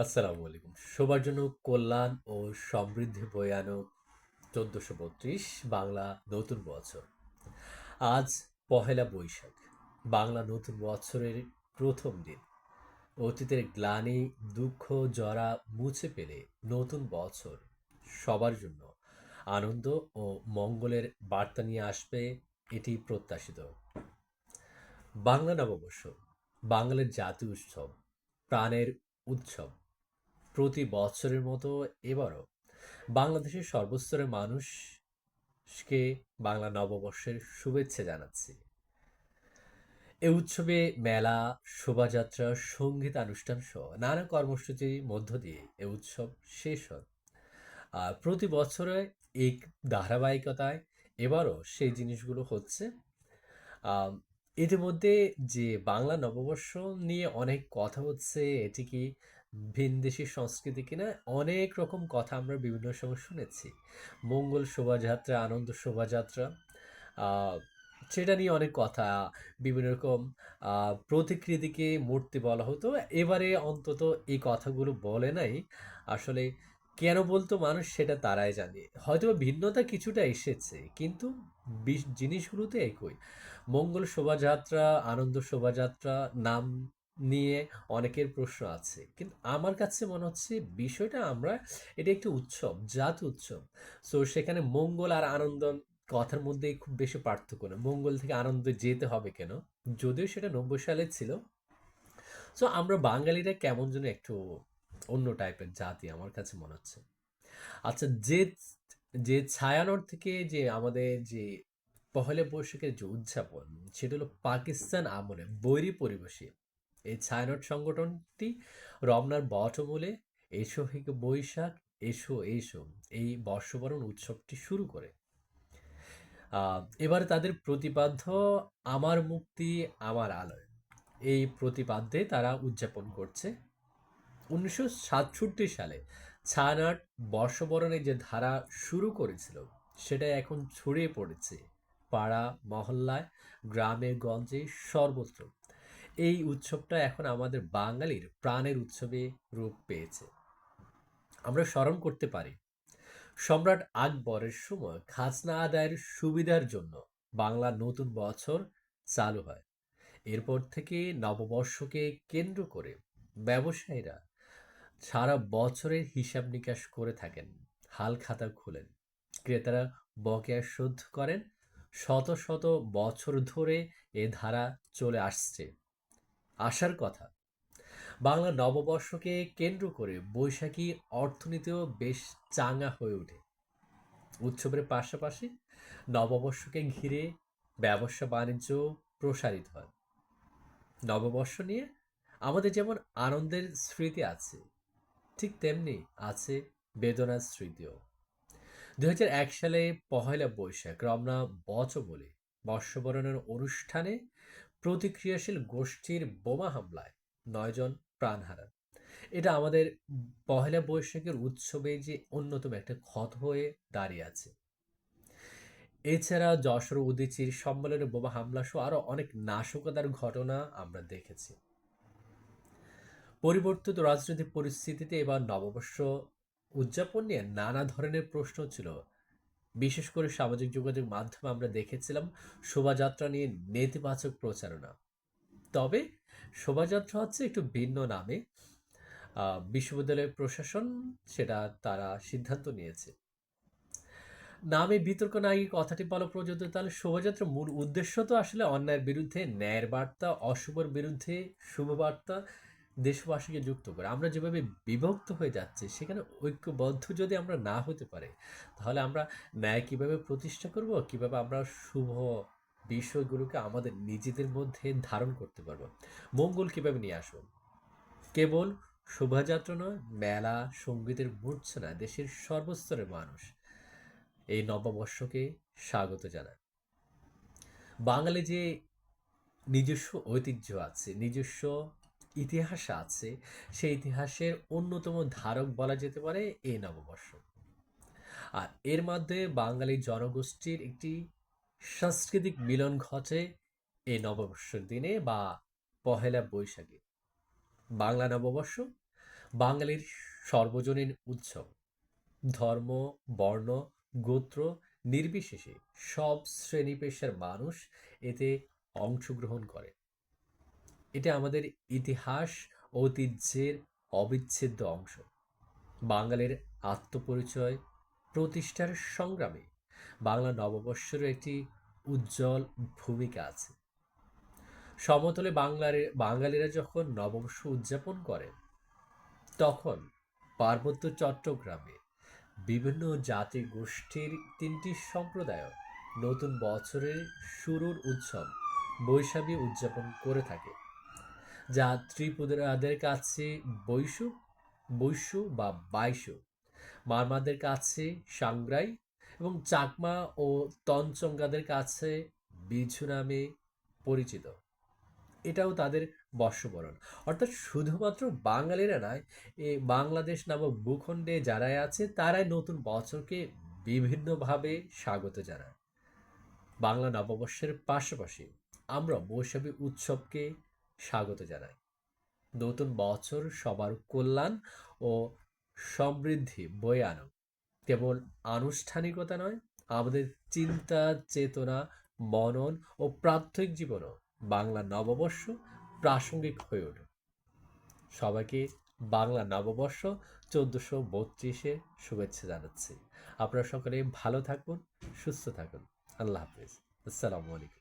আসসালামু আলাইকুম। সবার জন্য কল্যাণ ও সমৃদ্ধি বয়ানক চোদ্দশো বত্রিশ বাংলা নতুন বছর। আজ পহেলা বৈশাখ, বাংলা নতুন বছরের প্রথম দিন। অতীতের গ্লানি, দুঃখ, জরা মুছে পেলে নতুন বছর। সবার জন্য আনন্দ ও মঙ্গলের বার্তা নিয়ে আসবে এটি প্রত্যাশিত। বাংলা নববর্ষ, বাঙালির জাতীয় উৎসব, প্রাণের উৎসব। প্রতি বছরের মতো এবারও বাংলাদেশের সর্বস্তরের মানুষকে বাংলা নববর্ষের শুভেচ্ছা জানাচ্ছি। এ উৎসবে মেলা, শোভাযাত্রা, সংগীত অনুষ্ঠান সহ নানা কর্মসূচির মধ্য দিয়ে এ উৎসব শেষ হয়। আর প্রতি বছরে এই ধারাবাহিকতায় এবারও সেই জিনিসগুলো হচ্ছে। ইতিমধ্যে যে বাংলা নববর্ষ নিয়ে অনেক কথা হচ্ছে, এটি কি ভিনদেশি সংস্কৃতি কিনা অনেক রকম কথা আমরা বিভিন্ন সময় শুনেছি। মঙ্গল শোভাযাত্রা, আনন্দ শোভাযাত্রা সেটা নিয়ে অনেক কথা। বিভিন্ন রকম প্রতিকৃতিকে মূর্তি বলা হতো। এবারে অন্তত এই কথাগুলো বলে নাই। আসলে কেন বলতো মানুষ সেটা তারাই জানে। হয়তো ভিন্নতা কিছুটা এসেছে, কিন্তু বিশ- জিনিসগুলো একই। মঙ্গল শোভাযাত্রা, আনন্দ শোভাযাত্রা, নাম নিয়ে অনেকের প্রশ্ন আছে। কিন্তু আমার কাছে মনে হচ্ছে বিষয়টা আমরা, এটা একটি উৎসব, জাত উৎসব। সো সেখানে মঙ্গল আর আনন্দ কথার মধ্যে খুব বেশি পার্থক্য না মঙ্গল থেকে আনন্দ যেতে হবে কেন? যদিও সেটা নব্বই সালে ছিল। সো আমরা বাঙালিরা কেমন যেন একটু অন্য টাইপের জাতি আমার কাছে মনে হচ্ছে। আচ্ছা যে যে ছায়ানট থেকে যে আমাদের যে পহেলা বৈশাখের যে উদযাপন, সেটা হলো পাকিস্তান আমলে বৈরী পরিবেশে। এই ছায়ানট সংগঠনটি রমনার বটমূলে এসো হে বৈশাখ, এসো এসো, এই বর্ষবরণ উৎসবটি শুরু করে। এবার তাদের প্রতিপাদ্য, আমার মুক্তি, আমার আলোয়। এই প্রতিপাদ্যে তারা উদযাপন করছে। উনিশশো সাতষট্টি সালে ছায়ানট বর্ষবরণের যে ধারা শুরু করেছিল, সেটা এখন ছড়িয়ে পড়েছে পাড়া, মহল্লায়, গ্রামে, গঞ্জে সর্বত্র। এই উৎসবটা এখন আমাদের বাঙালির প্রাণের উৎসবে রূপ পেয়েছে। আমরা স্মরণ করতে পারি, সম্রাট আকবরের সময় খাজনা আদায়ের সুবিধার জন্য বাংলা নতুন বছর চালু হয়। এরপর থেকে নববর্ষকে কেন্দ্র করে ব্যবসায়ীরা সারা বছরের হিসাব নিকাশ করে থাকেন, হাল খাতা খুলেন, ক্রেতারা বকেয়া শোধ করেন, শত শত বছর ধরে এ ধারা চলে আসছে। আসার কথা। বাংলা নববর্ষকে কেন্দ্র করে বৈশাখী অর্থনীতিও বেশ চাঙ্গা হয়ে ওঠে। উৎসবের পাশাপাশি নববর্ষকে ঘিরে ব্যবসা বাণিজ্য প্রসারিত হয়। নববর্ষ নিয়ে আমাদের যেমন আনন্দের স্মৃতি আছে, ঠিক তেমনি আছে বেদনার স্মৃতিও। দু এক সালে পহেলা বৈশাখ রমনা বচ বলে বর্ষবরণের অনুষ্ঠানে প্রতিক্রিয়াশীল গোষ্ঠীর বোমা হামলায় নয়জন প্রাণ হারান। এটা আমাদের পহেলা বৈশাখের উৎসবে যে অন্যতম একটা ক্ষত হয়ে দাঁড়িয়ে আছে। এছাড়া যশোর উদীচির সম্মেলনে বোমা হামলা সহ আরও অনেক নাশকতার ঘটনা আমরা দেখেছি। পরিবর্তিত রাজনৈতিক পরিস্থিতিতে এবার নববর্ষ উদযাপন নিয়ে নানা ধরনের প্রশ্ন ছিল বিশেষ করে সামাজিক যোগাযোগ মাধ্যমে আমরা দেখেছিলাম শোভাযাত্রা নিয়ে নেতিবাচক প্রচারণা। তবে শোভাযাত্রা হচ্ছে একটু ভিন্ন নামে। আহ, বিশ্ববিদ্যালয়ের প্রশাসন সেটা তারা সিদ্ধান্ত নিয়েছে। নামে বিতর্ক না গিয়ে কথাটি বলা প্রযোজ্য তাহলে শোভাযাত্রার মূল উদ্দেশ্য তো আসলে অন্যায়ের বিরুদ্ধে ন্যায়ের বার্তা অশুভর বিরুদ্ধে শুভ বার্তা দেশবাসীকে যুক্ত করে, আমরা যেভাবে বিভক্ত হয়ে যাচ্ছি, সেখানে ঐক্যবদ্ধ যদি আমরা না হতে পারি, তাহলে আমরা ন্যায় কীভাবে প্রতিষ্ঠা করব? কীভাবে আমরা শুভ বিষয়গুলোকে আমাদের নিজেদের মধ্যে ধারণ করতে পারব? মঙ্গল কীভাবে নিয়ে আসব কেবল শোভাযাত্রা নয়, মেলা, সঙ্গীতের মূর্ছনা দেশের সর্বস্তরের মানুষ এই নববর্ষকে স্বাগত জানায়। বাঙালি যে নিজস্ব ঐতিহ্য আছে, নিজস্ব ইতিহাস আছে, সেই ইতিহাসের অন্যতম ধারক বলা যেতে পারে এই নববর্ষ। আর এর মাধ্যমে বাঙালি জনগোষ্ঠীর একটি সাংস্কৃতিক মিলন ঘটে এই নববর্ষের দিনে বা পহেলা বৈশাখে। বাংলা নববর্ষ বাঙালির সর্বজনীন উৎসব। ধর্ম, বর্ণ, গোত্র নির্বিশেষে সব শ্রেণি পেশার মানুষ এতে অংশগ্রহণ করে। এটা আমাদের ইতিহাস ঐতিহ্যের অবিচ্ছেদ্য অংশ। বাঙালির আত্মপরিচয় প্রতিষ্ঠার সংগ্রামে বাংলা নববর্ষেরও একটি উজ্জ্বল ভূমিকা আছে। সমতলে বাংলার, বাঙালিরা যখন নববর্ষ উদযাপন করে তখন পার্বত্য চট্টগ্রামে বিভিন্ন জাতি গোষ্ঠীর তিনটি সম্প্রদায় নতুন বছরের শুরুর উৎসব বৈশাখী উদযাপন করে থাকে। যা ত্রিপুরাদের কাছে বৈশু বৈশু বা বাইশু। মারমাদের কাছে সাংগ্রাই এবং চাকমা ও তঞ্চঙ্গাদের কাছে বিঝু নামে পরিচিত। এটাও তাদের বর্ষবরণ। অর্থাৎ শুধুমাত্র বাঙালিরা নয়, এ বাংলাদেশ নামক ভূখণ্ডে যারাই আছে, তারাই নতুন বছরকে বিভিন্নভাবে স্বাগত জানায়। বাংলা নববর্ষের পাশাপাশি আমরা বৈশাখী উৎসবকে স্বাগত জানাই। নতুন বছর সবার কল্যাণ ও সমৃদ্ধি বয়ে আনুক। কেবল আনুষ্ঠানিকতা নয়, আমাদের চিন্তা, চেতনা, মনন ও প্রাত্যহিক জীবনও বাংলা নববর্ষ প্রাসঙ্গিক হয়ে ওঠে সবাইকে বাংলা নববর্ষ চোদ্দোশো বত্রিশে শুভেচ্ছা জানাচ্ছি। আপনারা সকলে ভালো থাকুন সুস্থ থাকুন। আল্লাহ হাফিজ। আসসালামু আলাইকুম।